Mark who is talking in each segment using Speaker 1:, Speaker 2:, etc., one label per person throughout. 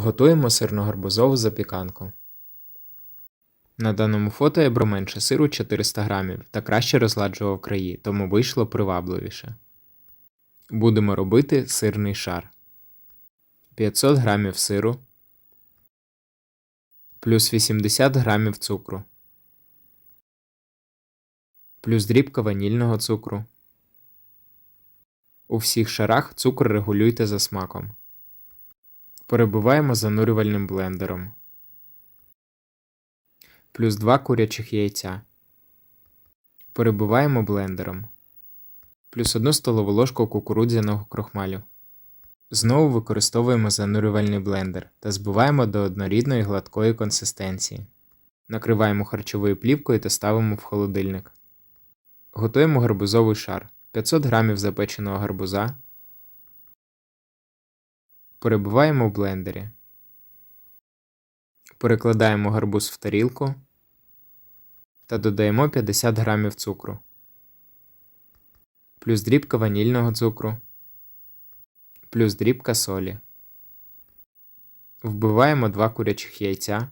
Speaker 1: Готуємо сирно-гарбузову запіканку. На даному фото я брав менше сиру 400 грамів та краще розладжував краї, тому вийшло привабливіше. Будемо робити сирний шар. 500 грамів сиру плюс 80 грамів цукру плюс дрібка ванільного цукру. У всіх шарах цукор регулюйте за смаком. Перебиваємо занурювальним блендером. Плюс 2 курячих яйця. Перебиваємо блендером. Плюс 1 столову ложку кукурудзяного крохмалю. Знову використовуємо занурювальний блендер та збиваємо до однорідної гладкої консистенції. Накриваємо харчовою плівкою та ставимо в холодильник. Готуємо гарбузовий шар 500 грамів запеченого гарбуза. Перебиваємо в блендері. Перекладаємо гарбуз в тарілку та додаємо 50 грамів цукру, плюс дрібка ванільного цукру, плюс дрібка солі. Вбиваємо 2 курячих яйця,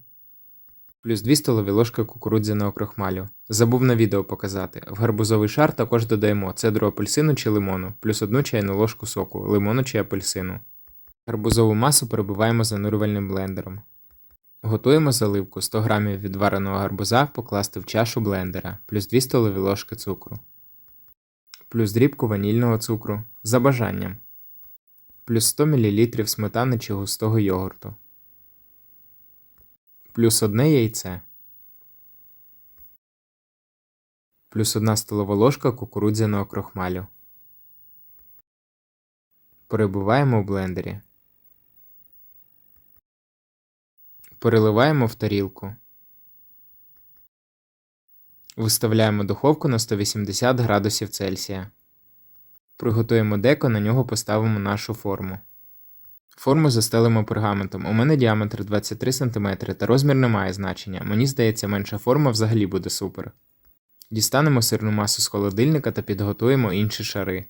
Speaker 1: плюс 2 столові ложки кукурудзяного крохмалю. Забув на відео показати. В гарбузовий шар також додаємо цедру апельсину чи лимону, плюс 1 чайну ложку соку, лимону чи апельсину. Гарбузову масу перебиваємо занурювальним блендером. Готуємо заливку 100 г відвареного гарбуза покласти в чашу блендера, плюс 2 столові ложки цукру, плюс дрібку ванільного цукру за бажанням, плюс 100 мл сметани чи густого йогурту, плюс 1 яйце, плюс 1 столова ложка кукурудзяного крохмалю. Перебиваємо в блендері. Переливаємо в тарілку. Виставляємо духовку на 180 градусів Цельсія. Приготуємо деко, на нього поставимо нашу форму. Форму застелимо пергаментом. У мене діаметр 23 см та розмір не має значення. Мені здається, менша форма взагалі буде супер. Дістанемо сирну масу з холодильника та підготуємо інші шари.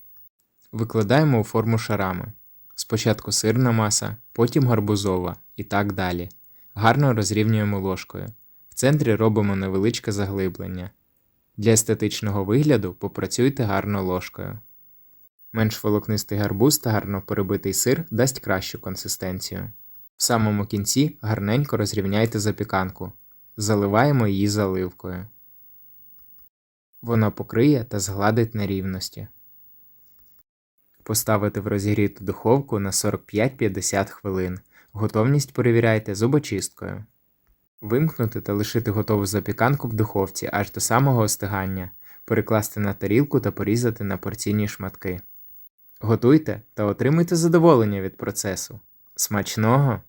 Speaker 1: Викладаємо у форму шарами. Спочатку сирна маса, потім гарбузова і так далі. Гарно розрівнюємо ложкою. В центрі робимо невеличке заглиблення. Для естетичного вигляду попрацюйте гарно ложкою. Менш волокнистий гарбуз та гарно перебитий сир дасть кращу консистенцію. В самому кінці гарненько розрівняйте запіканку. Заливаємо її заливкою. Вона покриє та згладить нерівності. Поставити в розігріту духовку на 45-50 хвилин. Готовність перевіряйте зубочисткою. Вимкнути та лишити готову запіканку в духовці аж до самого остигання, перекласти на тарілку та порізати на порційні шматки. Готуйте та отримуйте задоволення від процесу. Смачного!